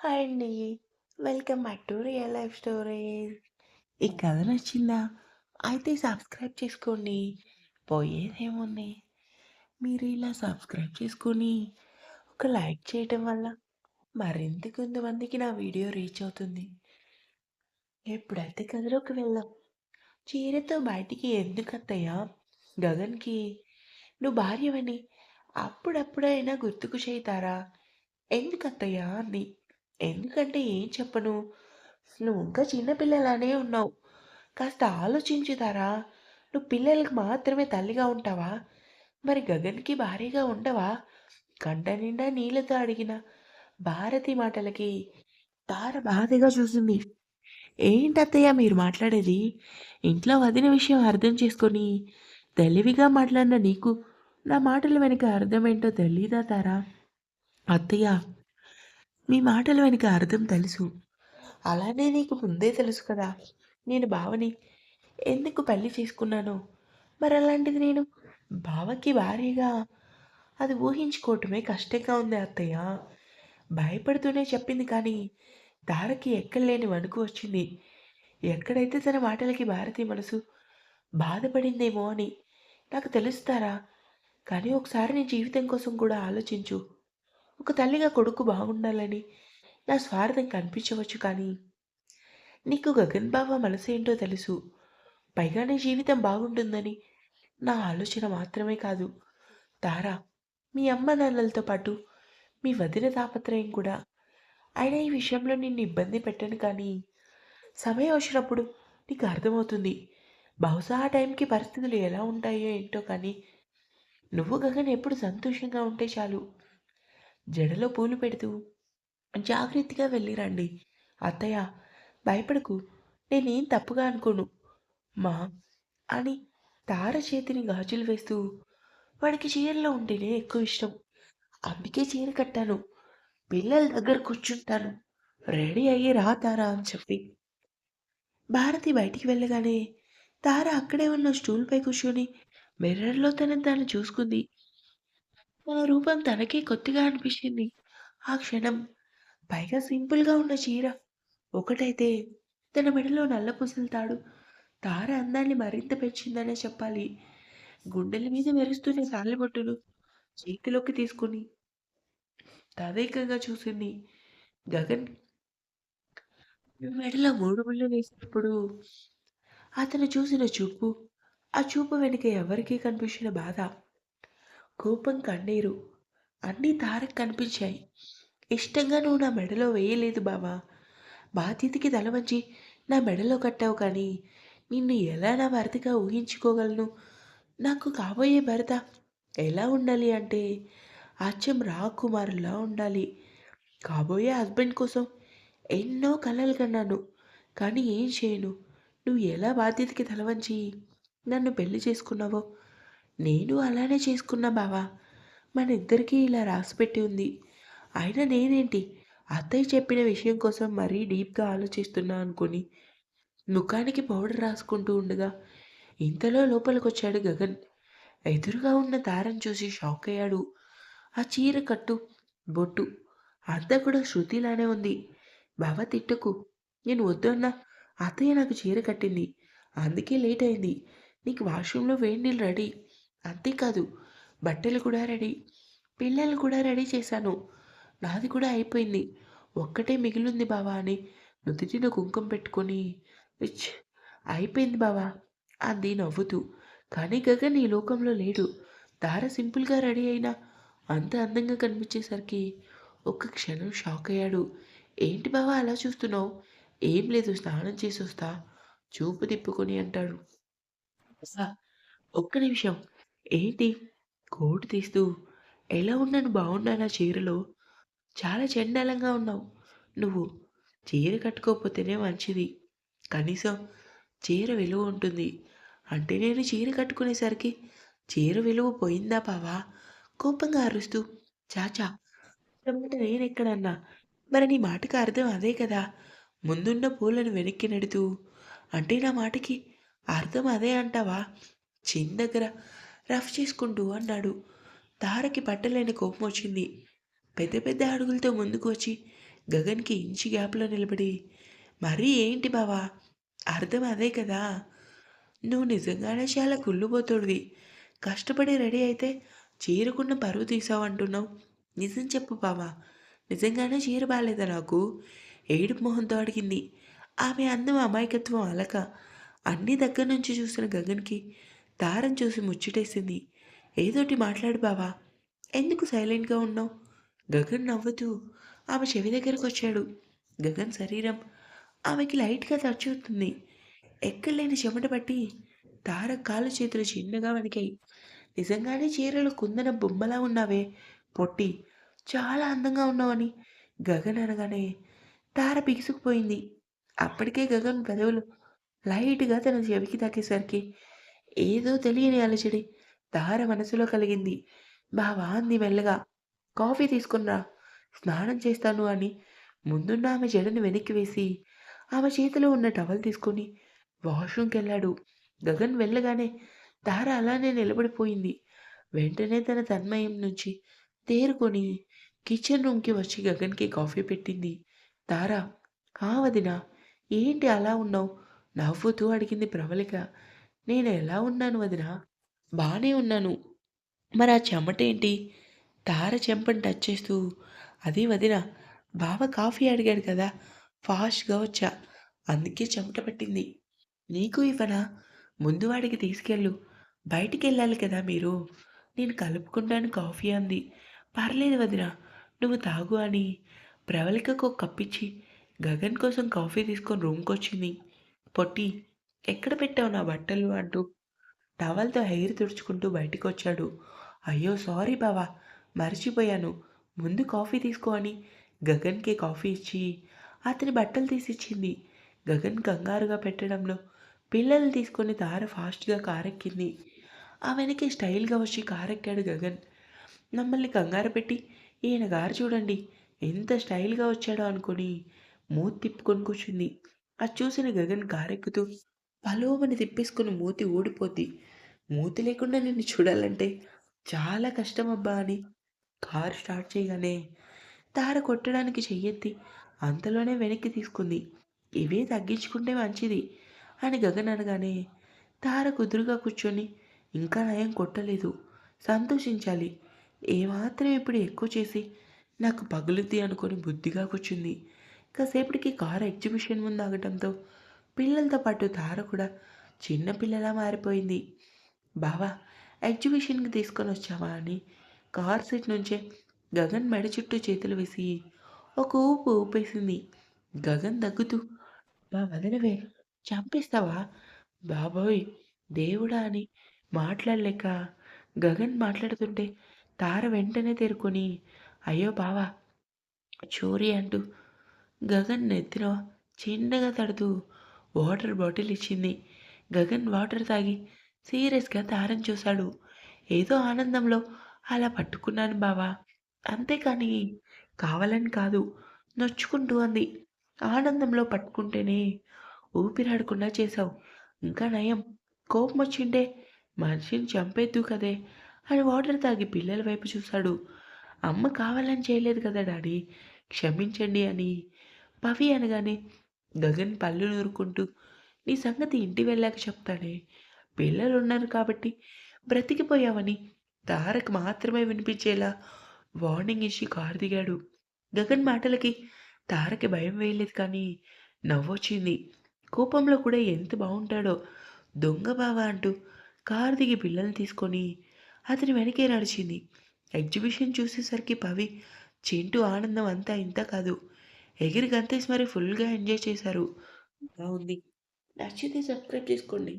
Hi అండి. Welcome back to real life stories. ఈ కథ నచ్చిందా? అయితే సబ్స్క్రైబ్ చేసుకోండి. పోయేదేముంది? మీరు ఇలా సబ్స్క్రైబ్ చేసుకొని, ఒక లైక్ చేయటం వల్ల మరింత కొంతమందికి నా వీడియో రీచ్ అవుతుంది. ఎప్పుడైతే కథలోకి వెళ్దాం. చీరతో బయటికి ఎందుకత్తయ్య? గగన్‌కి నువ్వు భార్యవని అప్పుడప్పుడైనా గుర్తుకు చేయుతారా? ఎందుకత్తయ్య అంది. ఎందుకంటే ఏం చెప్పను? నువ్వు ఇంకా చిన్న పిల్లలానే ఉన్నావు. కాస్త ఆలోచించు తారా! నువ్వు పిల్లలకి మాత్రమే తల్లిగా ఉంటావా? మరి గగన్‌కి భారీగా ఉండవా? కంట నిండా నీళ్ళతో అడిగిన భారతి మాటలకి తార బాధగా చూసింది. ఏంటత్తయ్య మీరు మాట్లాడేది? ఇంట్లో వదిన విషయం అర్థం చేసుకొని, తెలివిగా మాట్లాడిన నీకు నా మాటల వెనుక అర్థమేంటో తెలీదా తారా? అత్తయ్య మీ మాటల వెనుక అర్థం తెలుసు. అలానే నీకు ముందే తెలుసు కదా! నేను బావని ఎందుకు పెళ్ళి చేసుకున్నానో. అలాంటిది నేను బావకి భారీగా అది ఊహించుకోవటమే కష్టంగా ఉంది అత్తయ్య. భయపడుతూనే చెప్పింది కానీ, తారకి ఎక్కడలేని వణుకు వచ్చింది. ఎక్కడైతే తన మాటలకి భారతి మనసు బాధపడిందేమో అని నాకు తెలుస్తారా కానీ ఒకసారి నీ జీవితం కోసం కూడా ఆలోచించు. ఒక తల్లిగా కొడుకు బాగుండాలని నా స్వార్థం కనిపించవచ్చు కానీ, నీకు గగన్ బావ మనసేంటో తెలుసు. పైగా నీ జీవితం బాగుంటుందని నా ఆలోచన మాత్రమే కాదు. తారా! మీ అమ్మ నాన్నలతో పాటు మీ వదిన తాపత్రయం కూడా. అయినా ఈ విషయంలో నిన్ను ఇబ్బంది పెట్టను కానీ, సమయం వచ్చినప్పుడు నీకు అర్థమవుతుంది. బహుశా ఆ టైంకి పరిస్థితులు ఎలా ఉంటాయో ఏంటో కానీ, నువ్వు గగన్ ఎప్పుడు సంతోషంగా ఉంటే చాలు. జడలో పూలు పెడుతూ జాగ్రత్తగా వెళ్ళి రండి. అత్తయ్య భయపడకు. నేనేం తప్పుగా అనుకోను. మా అని తార చేతిని గాజులు వేస్తూ వాడికి చీరలో ఉంటేనే ఎక్కువ ఇష్టం. అందుకే చీర కట్టాను. పిల్లల దగ్గర కూర్చుంటాను. రెడీ అయ్యి రా తారా అని చెప్పి. భారతి బయటికి వెళ్ళగానే తార అక్కడే ఉన్న స్టూల్‌పై కూర్చొని మిర్రర్‌లో తనని తాను చూసుకుంది. మన రూపం తనకే కొత్తగా అనిపించింది ఆ క్షణం. పైగా సింపుల్‌గా ఉన్న చీర ఒకటైతే తన మెడలో నల్ల పుసులుతాడు తార అందాన్ని మరింత పెంచిందనే చెప్పాలి. గుండెల మీద మెరుస్తున్న తాళిబొట్టును చేతిలోకి తీసుకొని తదేకంగా చూసింది. గగన్ మెడలో మూడు ముళ్ళు వేసినప్పుడు అతను చూసిన చూపు, ఆ చూపు వెనుక ఎవరికీ కనిపించిన బాధ, కోపం, కన్నీరు అన్నీ తారకు కనిపించాయి. ఇష్టంగా నువ్వు నా మెడలో వేయలేదు బావా! బాధ్యతకి తల వంచి నా మెడలో కట్టావు కానీ, నిన్ను ఎలా నా భర్తగా ఊహించుకోగలను? నాకు కాబోయే భర్త ఎలా ఉండాలి అంటే, అచ్చం రాకుమారులా ఉండాలి. కాబోయే హస్బెండ్ కోసం ఎన్నో కలలు కన్నాను. కానీ ఏం చేయను? నువ్వు ఎలా బాధ్యతకి తలవంచి నన్ను పెళ్ళి చేసుకున్నావో, నేను అలానే చేసుకున్నా బావా! మనిద్దరికీ ఇలా రాసిపెట్టి ఉంది. అయినా నేనేంటి అత్తయ్య చెప్పిన విషయం కోసం మరీ డీప్‌గా ఆలోచిస్తున్నా అనుకుని, ముఖానికి పౌడర్ రాసుకుంటూ ఉండగా, ఇంతలో లోపలికొచ్చాడు గగన్. ఎదురుగా ఉన్న దారం చూసి షాక్ అయ్యాడు ఆ చీర కట్టు, బొట్టు అంతా కూడా శృతిలానే ఉంది. బావ తిట్టుకు నేను వద్దన్నా అత్తయ్య నాకు చీర కట్టింది. అందుకే లేట్ అయింది. నీకు వాష్‌రూమ్‌లో వేడి నీళ్ళు రెడీ. అంతేకాదు బట్టలు కూడా రెడీ. పిల్లలు కూడా రెడీ చేశాను. నాది కూడా అయిపోయింది. ఒక్కటే మిగిలింది బావా అని నుదుటిన కుంకుమ పెట్టుకొని ఇచ్ అయిపోయింది బావా అంది నవ్వుతూ. కానీ గగన్ ఈ లోకంలో లేడు. దార సింపుల్‌గా రెడీ అయినా అంత అందంగా కనిపించేసరికి ఒక్క క్షణం షాక్ అయ్యాడు ఏంటి బావా అలా చూస్తున్నావు? ఏం లేదు స్నానం చేసి వస్తా చూపు తిప్పుకొని అంటాడు. ఒక్క నిమిషం. ఏంటి? కోటు తీస్తూ ఎలా ఉన్నాను బాగున్నానా చీరలో? చాలా చండాలంగా ఉన్నావు. నువ్వు చీర కట్టుకోకపోతేనే మంచిది. కనీసం చీర విలువ ఉంటుంది. అంటే నేను చీర కట్టుకునేసరికి చీర విలువ పోయిందా బావా? కోపంగా అరుస్తూ ఛాఛా! నేను ఎక్కడన్నా మరి నీ మాటకి అర్థం అదే కదా! ముందున్న పూలను వెనక్కి నెడుతూ అంటే నా మాటకి అర్థం అదే అంటావా? చిన్న దగ్గర రఫ్ చేసుకుంటూ అన్నాడు. తారకి పట్టలేని కోపం వచ్చింది. పెద్ద పెద్ద అడుగులతో ముందుకు వచ్చి గగన్కి ఇంచి గ్యాప్లో నిలబడి మరీ ఏంటి బావా? అర్థం అదే కదా. నువ్వు నిజంగానే చాలా కుళ్ళుపోతుడివి కష్టపడి రెడీ అయితే చీరకున్న పరువు తీసావు అంటున్నావు. నిజం చెప్పు బావా. నిజంగానే చీర బాగాలేదా నాకు? ఏడుపు మొహంతో అడిగింది. ఆమె అందం అమాయకత్వం అలక అన్ని దగ్గర నుంచి చూసిన గగన్కి దారం చూసి ముచ్చటేసింది. ఏదోటి మాట్లాడు బావా. ఎందుకు సైలెంట్గా ఉన్నావు? గగన్ నవ్వుతూ ఆమె చెవి దగ్గరకు వచ్చాడు. గగన్ శరీరం ఆమెకి లైట్గా టచ్ అవుతుంది. ఎక్కడలేని చెమట పట్టి తార కాళ్ళు చేతులు చిన్నగా వణికాయి. నిజంగానే చీరలు కుందన బొమ్మలా ఉన్నావే పొట్టి. చాలా అందంగా ఉన్నావని గగన్ అనగానే తార బిగుసుకుపోయింది. అప్పటికే గగన్ పెదవులు లైట్గా తన చెవికి తాకేసరికి ఏదో తెలియని అలచడి తార మనసులో కలిగింది. బావా అంది మెల్లగా. కాఫీ తీసుకున్నా స్నానం చేస్తాను అని. ముందున్న ఆమె జడను వెనక్కి వేసి ఆమె చేతిలో ఉన్న టవల్ తీసుకొని వాష్రూమ్కి వెళ్ళాడు. గగన్ వెళ్ళగానే తార అలానే నిలబడిపోయింది. వెంటనే తన తన్మయం నుంచి తేరుకొని కిచెన్ రూమ్కి వచ్చి గగన్కి కాఫీ పెట్టింది. తార ఆ వదిన ఏంటి అలా ఉన్నావు? నవ్వుతూ అడిగింది ప్రవళిక నేను ఎలా ఉన్నాను వదిన? బాగానే ఉన్నాను. మరి ఆ చెమటేంటి? తార చెంపని టచ్ చేస్తూ అది వదిన బావ కాఫీ అడిగాడు కదా ఫాస్ట్గా వచ్చా అందుకే చెమట పట్టింది. నీకు ఇవ్వనా? ముందు వాడికి తీసుకెళ్ళు. బయటికి వెళ్ళాలి కదా మీరు. నేను కలుపుకుంటాను కాఫీ అంది. పర్లేదు వదిన నువ్వు తాగు అని ప్రవళికకు ఒక కప్పిచ్చి గగన్ కోసం కాఫీ తీసుకొని రూమ్కి వచ్చింది పొట్టి ఎక్కడ పెట్టావు నా బట్టలు అంటూ టవల్తో హెయిర్ తుడుచుకుంటూ బయటకు వచ్చాడు అయ్యో సారీ బావా మర్చిపోయాను. ముందు కాఫీ తీసుకో అని గగన్కి కాఫీ ఇచ్చి అతని బట్టలు తీసిచ్చింది. గగన్ కంగారుగా పెట్టడంలో పిల్లలు తీసుకొని తార ఫాస్ట్గా కారెక్కింది. ఆ వెనక్కి స్టైల్గా వచ్చి కారెక్కాడు గగన్. మమ్మల్ని కంగారు పెట్టి ఈయన గారు చూడండి ఎంత స్టైల్గా వచ్చాడో అనుకుని మూతి తిప్పుకొని కూర్చుంది. అది చూసిన గగన్ కారెక్కుతూ పలోమని తిప్పేసుకుని మూతి ఊడిపోద్ది. మూతి లేకుండా నిన్ను చూడాలంటే చాలా కష్టం అబ్బా అని కారు స్టార్ట్ చేయగానే తార కొట్టడానికి చెయ్యెత్తి అంతలోనే వెనక్కి తీసుకుంది. ఇవే తగ్గించుకుంటే మంచిది అని గగన్ అనగానే తార కుదురుగా కూర్చొని ఇంకా నయం కొట్టలేదు. సంతోషించాలి. ఏమాత్రం ఇప్పుడు ఎక్కువ చేసి నాకు పగులుద్ది అనుకొని బుద్ధిగా కూర్చుంది. కాసేపటికి కారు ఎగ్జిబిషన్ ముందు ఆగటంతో పిల్లలతో పాటు తార కూడా చిన్న పిల్లలా మారిపోయింది. బావా ఎగ్జిబిషన్కి తీసుకొని వచ్చావా అని కార్ సీట్ నుంచే గగన్ మెడ చుట్టూ చేతులు వేసి ఒక ఊపు ఊపేసింది. గగన్ దగ్గుతూ మా వదినవే చంపేస్తావా? బాబోయ్ దేవుడా అని మాట్లాడలేక గగన్ మాట్లాడుతుంటే తార వెంటనే తేరుకొని అయ్యో బావా చోరీ అంటూ గగన్ నెత్తిన చిన్నగా తడుతూ వాటర్ బాటిల్ ఇచ్చింది. గగన్ వాటర్ తాగి సీరియస్గా దారం చూశాడు. ఏదో ఆనందంలో అలా పట్టుకున్నాను బావా. అంతేకాని కావాలని కాదు నొచ్చుకుంటూ అంది. ఆనందంలో పట్టుకుంటేనే ఊపిరాడకుండా చేశావు. ఇంకా నయం. కోపం వచ్చిండే మనిషిని చంపేద్దు కదే అని వాటర్ తాగి పిల్లల వైపు చూశాడు. అమ్మ కావాలని చేయలేదు కదా డాడీ క్షమించండి అని పవి అనగానే గగన్ పళ్ళు నూరుకుంటూ నీ సంగతి ఇంటి వెళ్ళాక చెప్తానే. పిల్లలు ఉన్నారు కాబట్టి బ్రతికిపోయావని తారక్ మాత్రమే వినిపించేలా వార్నింగ్ ఇచ్చి కారు దిగాడు. గగన్ మాటలకి తారకి భయం వేయలేదు కానీ నవ్వొచ్చింది. కోపంలో కూడా ఎంత బాగుంటాడో దొంగ బావ అంటూ కారు దిగి పిల్లల్ని తీసుకొని అతని వెనకే నడిచింది. ఎగ్జిబిషన్ చూసేసరికి పవి చింటూ ఆనందం అంతా ఇంత కాదు. ఎగిరి గంతేసి మరి ఫుల్గా ఎంజాయ్ చేశారు. బాగుంది నచ్చితే సబ్స్క్రైబ్ చేసుకోండి.